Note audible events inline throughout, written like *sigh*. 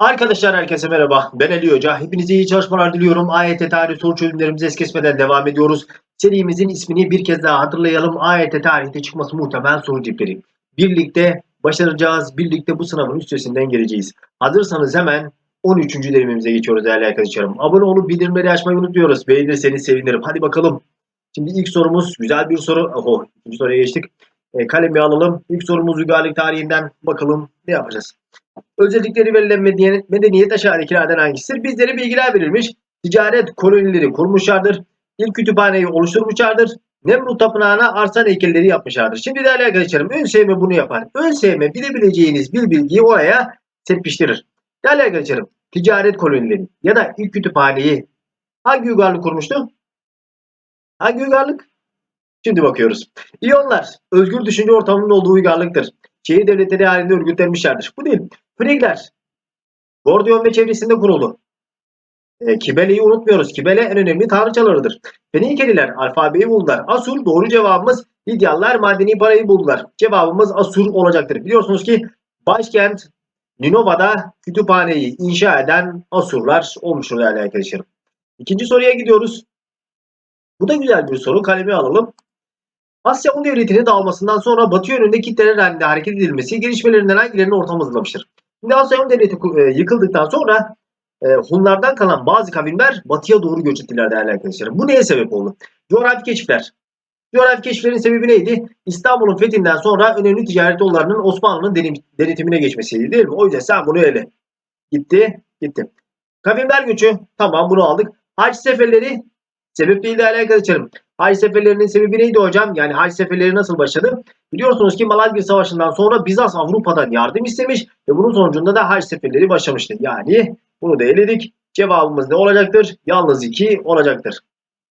Arkadaşlar herkese merhaba. Ben Ali Hoca. Hepinize iyi çalışmalar diliyorum. AYT tarih soru çözümlerimize es kesmeden devam ediyoruz. Serimizin ismini bir kez daha hatırlayalım. AYT tarihte çıkması muhtemel soru tipleri. Birlikte başaracağız. Birlikte bu sınavın üstesinden geleceğiz. Hazırsanız hemen 13. denememize geçiyoruz değerli arkadaşlarım. Abone olup bildirimleri açmayı unutmuyoruz. Beğenirseniz sevinirim. Hadi bakalım. Şimdi ilk sorumuz güzel bir soru. Oho, ikinci soruya geçtik. E, kalemi alalım. İlk sorumuz uygarlık tarihinden bakalım ne yapacağız. Özellikleri verilen medeniyet, medeniyet aşağıdakilerden hangisidir? Bizlere bilgiler verilmiş. Ticaret kolonileri kurmuşlardır. İlk kütüphaneyi oluşturmuşlardır. Nemrut Tapınağı'na arsan heykelleri yapmışlardır. Şimdi değerli arkadaşlarım ön sevme bunu yapar. Ön sevme bilebileceğiniz bir bilgiyi oraya serpiştirir. Değerli arkadaşlarım ticaret kolonileri ya da ilk kütüphaneyi hangi uygarlık kurmuştu? Hangi uygarlık? Şimdi bakıyoruz. İyonlar özgür düşünce ortamının olduğu uygarlıktır. Şehir devletleri halinde örgütlenmişlerdir. Bu değil. Frigler. Gordiyon ve çevresinde kuruldu. E, Kibele'yi unutmuyoruz. Kibele en önemli tanrıçalarıdır. Fenikeliler alfabeyi buldular. Asur doğru cevabımız. Lidyalılar madeni parayı buldular. Cevabımız Asur olacaktır. Biliyorsunuz ki başkent Ninova'da kütüphaneyi inşa eden Asurlar olmuştur değerli arkadaşlarım. İkinci soruya gidiyoruz. Bu da güzel bir soru. Kalemi alalım. Asya Un Devleti'nin dağılmasından sonra Batı yönünde kitleler halinde hareket edilmesi gelişmelerinden hangilerinin ortam hızlamıştır? Şimdi Asya Un Devleti e, yıkıldıktan sonra e, Hunlardan kalan bazı kavimler batıya doğru göç ettiler değerli arkadaşlarım. Bu neye sebep oldu? Coğrafi keşifler. Coğrafi keşiflerin sebebi neydi? İstanbul'un fethinden sonra önemli ticaret yollarının Osmanlı'nın denetimine geçmesiydi değil mi? O yüzden sen bunu ele. Gitti, gitti. Kavimler göçü, tamam bunu aldık. Hac seferleri, sebep değil değerli arkadaşlarım. Hac seferlerinin sebebi neydi hocam? Yani hac seferleri nasıl başladı? Biliyorsunuz ki Malazgirt Savaşı'ndan sonra Bizans Avrupa'dan yardım istemiş ve bunun sonucunda da hac seferleri başlamıştı. Yani bunu da eledik. Cevabımız ne olacaktır? Yalnız 2 olacaktır.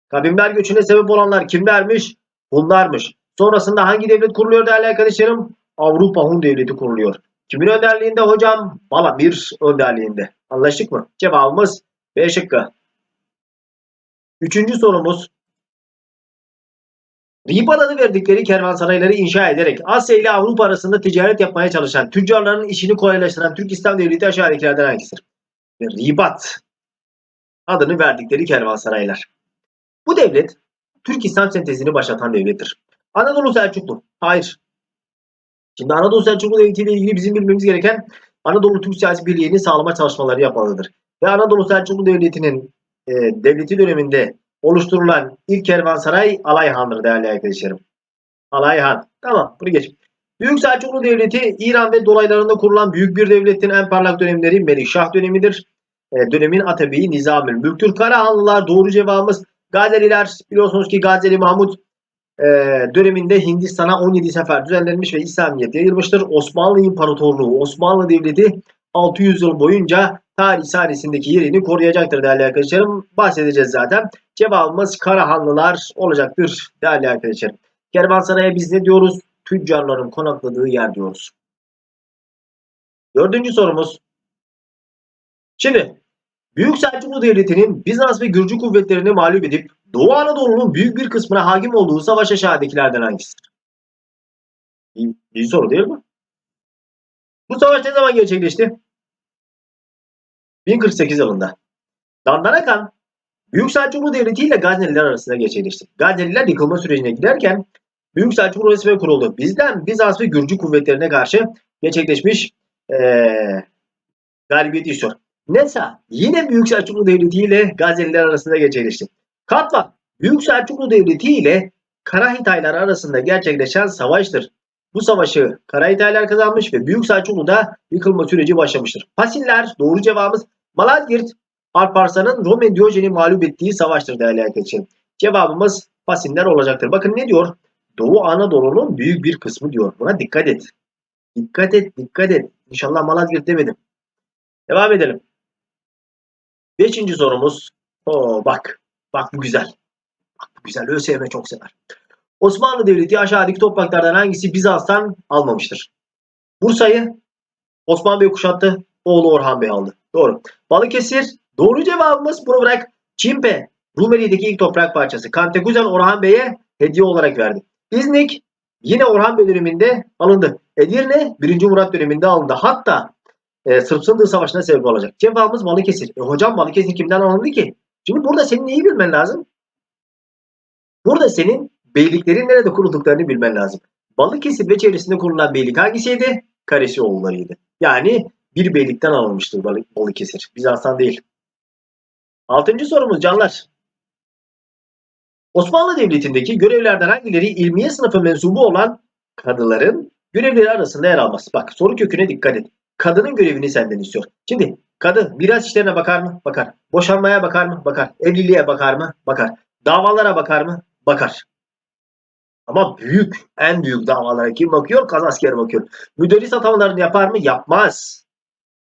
Kavimler göçüne sebep olanlar kimlermiş? Hunlarmış. Sonrasında hangi devlet kuruluyor değerli arkadaşlarım? Avrupa Hun Devleti kuruluyor. Kimin önderliğinde hocam? Balamir önderliğinde. Anlaştık mı? Cevabımız B şıkkı. Üçüncü sorumuz. Ribat adı verdikleri kervansarayları inşa ederek Asya ile Avrupa arasında ticaret yapmaya çalışan tüccarların işini kolaylaştıran Türk İslam Devleti aşağıdakilerden hangisidir? Ribat adını verdikleri kervansaraylar. Bu devlet Türk İslam sentezini başlatan devlettir. Anadolu Selçuklu. Hayır. Şimdi Anadolu Selçuklu Devleti ile ilgili bizim bilmemiz gereken Anadolu Türk siyasi birliğini sağlama çalışmaları yapmalıdır. Ve Anadolu Selçuklu Devleti'nin e, devleti döneminde oluşturulan ilk kervansaray Alayhan'dır değerli arkadaşlarım. Alayhan. Tamam bunu geç. Büyük Selçuklu Devleti İran ve dolaylarında kurulan büyük bir devletin en parlak dönemleri Melikşah dönemidir. E, dönemin Atabeyi Nizamül Mülktür. Karahanlılar doğru cevabımız. Gazeliler biliyorsunuz ki Gazeli Mahmut e, döneminde Hindistan'a 17 sefer düzenlenmiş ve İslamiyet yayılmıştır. Osmanlı İmparatorluğu, Osmanlı Devleti 600 yıl boyunca tarih sahnesindeki yerini koruyacaktır değerli arkadaşlarım. Bahsedeceğiz zaten. Cevabımız Karahanlılar olacaktır değerli arkadaşlarım. Kervansaray'a biz ne diyoruz? Tüccarların konakladığı yer diyoruz. Dördüncü sorumuz. Şimdi Büyük Selçuklu Devleti'nin Bizans ve Gürcü kuvvetlerini mağlup edip Doğu Anadolu'nun büyük bir kısmına hakim olduğu savaş aşağıdakilerden hangisidir? İyi, iyi soru değil mi? Bu savaş ne zaman gerçekleşti? 1048 yılında. Dandanakan Büyük Selçuklu Devleti ile Gazneliler arasında gerçekleşti. Gazneliler yıkılma sürecine giderken Büyük Selçuklu resmi kuruldu. Bizden Bizans ve Gürcü kuvvetlerine karşı gerçekleşmiş ee, galibiyet istiyor. Nesa yine Büyük Selçuklu Devleti ile Gazneliler arasında gerçekleşti. Katva Büyük Selçuklu Devleti ile Karahitaylar arasında gerçekleşen savaştır. Bu savaşı Karahitaylar kazanmış ve Büyük Selçuklu'da yıkılma süreci başlamıştır. Pasiller doğru cevabımız Malazgirt Alparslan'ın Rome Diyojen'i mağlup ettiği savaştır değerli arkadaşlar. Cevabımız Pasiller olacaktır. Bakın ne diyor? Doğu Anadolu'nun büyük bir kısmı diyor. Buna dikkat et. Dikkat et, dikkat et. İnşallah Malazgirt demedim. Devam edelim. Beşinci sorumuz. Oo bak. Bak bu güzel. Bak bu güzel. ÖSYM çok sever. Osmanlı Devleti aşağıdaki topraklardan hangisi Bizans'tan almamıştır? Bursa'yı Osman Bey kuşattı. Oğlu Orhan Bey aldı. Doğru. Balıkesir. Doğru cevabımız bunu bırak. Çimpe. Rumeli'deki ilk toprak parçası. Kantekuzan Orhan Bey'e hediye olarak verdi. İznik yine Orhan Bey döneminde alındı. Edirne 1. Murat döneminde alındı. Hatta e, Sırp Sındığı Savaşı'na sebep olacak. Cevabımız Balıkesir. E, hocam Balıkesir kimden alındı ki? Şimdi burada senin neyi bilmen lazım? Burada senin beyliklerin nerede kurulduklarını bilmen lazım. Balıkesir ve çevresinde kurulan beylik hangisiydi? Karesioğullarıydı. Yani bir beylikten alınmıştır Balık, Balıkesir. Bizans'tan değil. Altıncı sorumuz canlar. Osmanlı Devleti'ndeki görevlerden hangileri ilmiye sınıfı mensubu olan kadıların görevleri arasında yer almaz? Bak soru köküne dikkat et. Kadının görevini senden istiyor. Şimdi kadın miras işlerine bakar mı? Bakar. Boşanmaya bakar mı? Bakar. Evliliğe bakar mı? Bakar. Davalara bakar mı? Bakar. Ama büyük, en büyük davalara kim bakıyor? Kaz askeri bakıyor. Müderris atamalarını yapar mı? Yapmaz.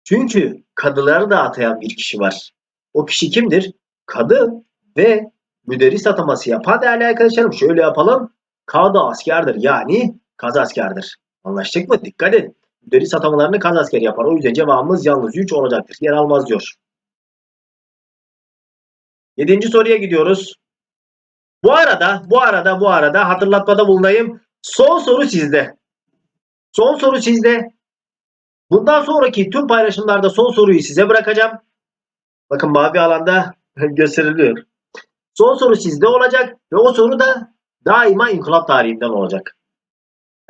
Çünkü kadıları da atayan bir kişi var. O kişi kimdir? Kadı ve müderris ataması yapan değerli arkadaşlarım şöyle yapalım. Kadı askerdir yani kaz askerdir. Anlaştık mı? Dikkat edin. Müderris atamalarını kaz askeri yapar. O yüzden cevabımız yalnız 3 olacaktır. Yer almaz diyor. Yedinci soruya gidiyoruz. Bu arada, bu arada, bu arada hatırlatmada bulunayım. Son soru sizde. Son soru sizde. Bundan sonraki tüm paylaşımlarda son soruyu size bırakacağım. Bakın mavi alanda *laughs* gösteriliyor. Son soru sizde olacak ve o soru da daima inkılap tarihinden olacak.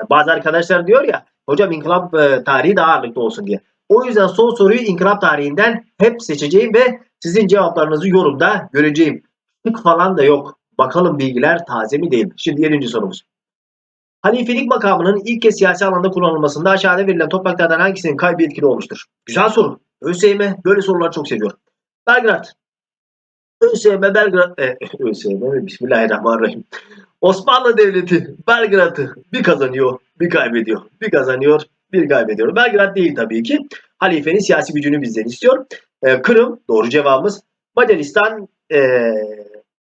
Bazı arkadaşlar diyor ya hocam inkılap e, tarihi daha ağırlıklı olsun diye. O yüzden son soruyu inkılap tarihinden hep seçeceğim ve sizin cevaplarınızı yorumda göreceğim. Tık falan da yok. Bakalım bilgiler taze mi değil mi? Şimdi 7. sorumuz. Halifelik makamının ilk kez siyasi alanda kullanılmasında aşağıda verilen topraklardan hangisinin kaybı etkili olmuştur? Güzel soru. ÖSYM böyle soruları çok seviyor. Belgrad. ÖSYM Belgrad. E, *laughs* ÖSYM Bismillahirrahmanirrahim. Osmanlı Devleti Belgrad'ı bir kazanıyor, bir kaybediyor. Bir kazanıyor, bir kaybediyor. Belgrad değil tabii ki. Halifenin siyasi gücünü bizden istiyor. E, Kırım doğru cevabımız. Macaristan e,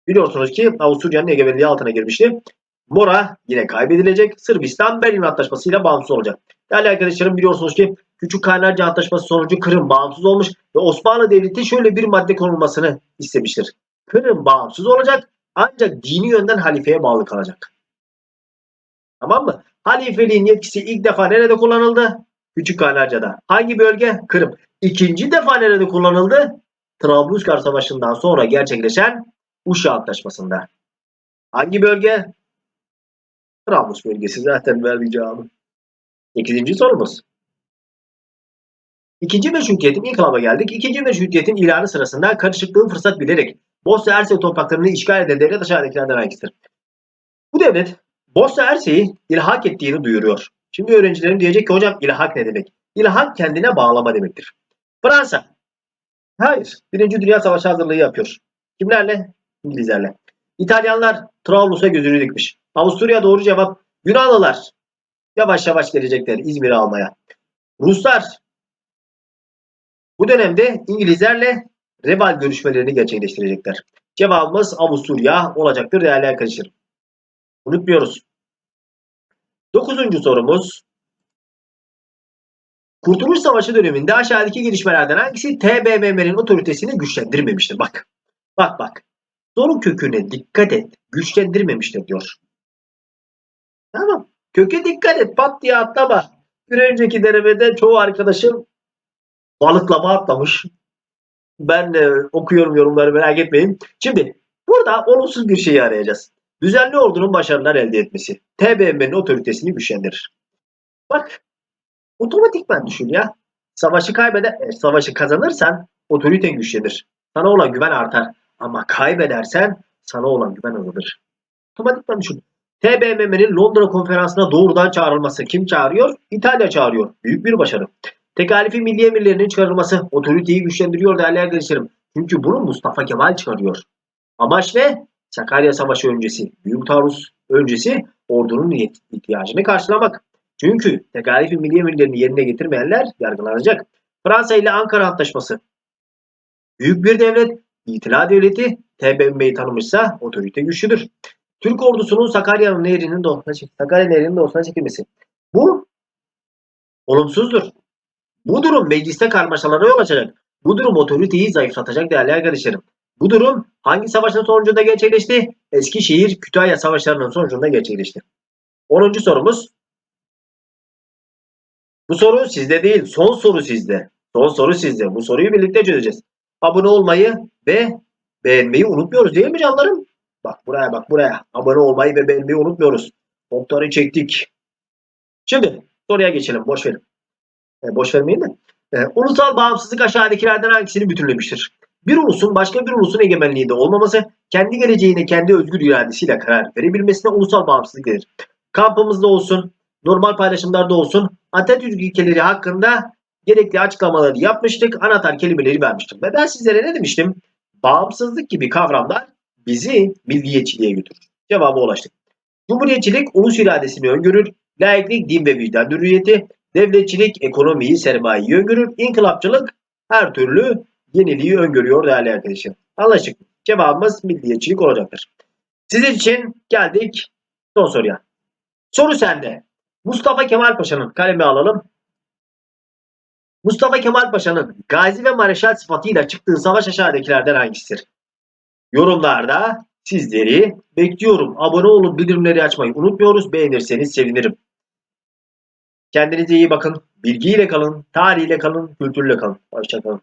biliyorsunuz ki Avusturya'nın egemenliği altına girmişti. Mora yine kaybedilecek. Sırbistan Berlin Antlaşması ile bağımsız olacak. Değerli arkadaşlarım biliyorsunuz ki Küçük Kaynarca Antlaşması sonucu Kırım bağımsız olmuş ve Osmanlı Devleti şöyle bir madde konulmasını istemiştir. Kırım bağımsız olacak ancak dini yönden halifeye bağlı kalacak. Tamam mı? Halifeliğin yetkisi ilk defa nerede kullanıldı? Küçük Kaynarca'da. Hangi bölge? Kırım. İkinci defa nerede kullanıldı? Trablusgar Savaşı'ndan sonra gerçekleşen Uşa Antlaşması'nda. Hangi bölge? Trablus bölgesi zaten verdiği cevabı. İkinci sorumuz. İkinci meşrutiyetin inkılaba geldik. İkinci meşrutiyetin ilanı sırasında karışıklığın fırsat bilerek Bosna Hersek topraklarını işgal eden devlet aşağıdakilerden hangisidir? Bu devlet Bosna Hersek'i ilhak ettiğini duyuruyor. Şimdi öğrencilerim diyecek ki hocam ilhak ne demek? İlhak kendine bağlama demektir. Fransa. Hayır. Birinci Dünya Savaşı hazırlığı yapıyor. Kimlerle? İngilizlerle. İtalyanlar Trablus'a gözünü dikmiş. Avusturya doğru cevap. Yunanlılar yavaş yavaş gelecekler İzmir'i almaya. Ruslar bu dönemde İngilizlerle Reval görüşmelerini gerçekleştirecekler. Cevabımız Avusturya olacaktır değerli arkadaşlar. Unutmuyoruz. Dokuzuncu sorumuz. Kurtuluş Savaşı döneminde aşağıdaki gelişmelerden hangisi TBMM'nin otoritesini güçlendirmemiştir? Bak. Bak bak. Soru köküne dikkat et. Güçlendirmemiştir diyor. Tamam. Köke dikkat et. Pat diye atlama. Bir önceki denemede çoğu arkadaşım balıklama atlamış. Ben de okuyorum yorumları merak etmeyin. Şimdi burada olumsuz bir şeyi arayacağız. Düzenli ordunun başarılar elde etmesi. TBMM'nin otoritesini güçlendirir. Bak otomatikman düşün ya. Savaşı kaybeder, e, savaşı kazanırsan otoriten güçlenir. Sana olan güven artar. Ama kaybedersen sana olan güven azalır. Otomatikman düşün. TBMM'nin Londra konferansına doğrudan çağrılması kim çağırıyor? İtalya çağırıyor. Büyük bir başarı. Tekalifi milli emirlerinin çıkarılması otoriteyi güçlendiriyor değerli arkadaşlarım. Çünkü bunu Mustafa Kemal çıkarıyor. Amaç ne? Sakarya Savaşı öncesi, Büyük Taarruz öncesi ordunun ihtiyacını karşılamak. Çünkü tekalifi milli emirlerini yerine getirmeyenler yargılanacak. Fransa ile Ankara Antlaşması. Büyük bir devlet, itila devleti TBMM'yi tanımışsa otorite güçlüdür. Türk ordusunun Sakarya'nın nehrinin doğusuna, Sakarya nehrinin doğusuna çekilmesi. Bu olumsuzdur. Bu durum mecliste karmaşalara yol açacak. Bu durum otoriteyi zayıflatacak değerli arkadaşlarım. Bu durum hangi savaşın sonucunda gerçekleşti? Eskişehir Kütahya savaşlarının sonucunda gerçekleşti. 10. sorumuz. Bu soru sizde değil, son soru sizde. Son soru sizde. Bu soruyu birlikte çözeceğiz. Abone olmayı ve beğenmeyi unutmuyoruz değil mi canlarım? Bak buraya bak buraya. Abone olmayı ve beğenmeyi unutmuyoruz. Notları çektik. Şimdi soruya geçelim. Boş verin. E, boş vermeyin de. E, ulusal bağımsızlık aşağıdakilerden hangisini bütünlemiştir? Bir ulusun başka bir ulusun egemenliğinde olmaması, kendi geleceğine kendi özgür iradesiyle karar verebilmesine ulusal bağımsızlık denir. Kampımızda olsun, normal paylaşımlarda olsun, Atatürk ilkeleri hakkında gerekli açıklamaları yapmıştık, anahtar kelimeleri vermiştim. Ve ben sizlere ne demiştim? Bağımsızlık gibi kavramlar bizi milliyetçiliğe götürür. Cevaba ulaştık. Cumhuriyetçilik ulus iradesini öngörür, laiklik din ve vicdan hürriyeti, devletçilik ekonomiyi, sermayeyi öngörür, inkılapçılık her türlü yeniliği öngörüyor değerli arkadaşlar. Anlaştık. Cevabımız milliyetçilik olacaktır. Sizin için geldik son soruya. Soru sende. Mustafa Kemal Paşa'nın kalemi alalım. Mustafa Kemal Paşa'nın gazi ve mareşal sıfatıyla çıktığı savaş aşağıdakilerden hangisidir? Yorumlarda sizleri bekliyorum. Abone olup bildirimleri açmayı unutmuyoruz. Beğenirseniz sevinirim. Kendinize iyi bakın. Bilgiyle kalın, tarihiyle kalın, kültürle kalın. Hoşçakalın.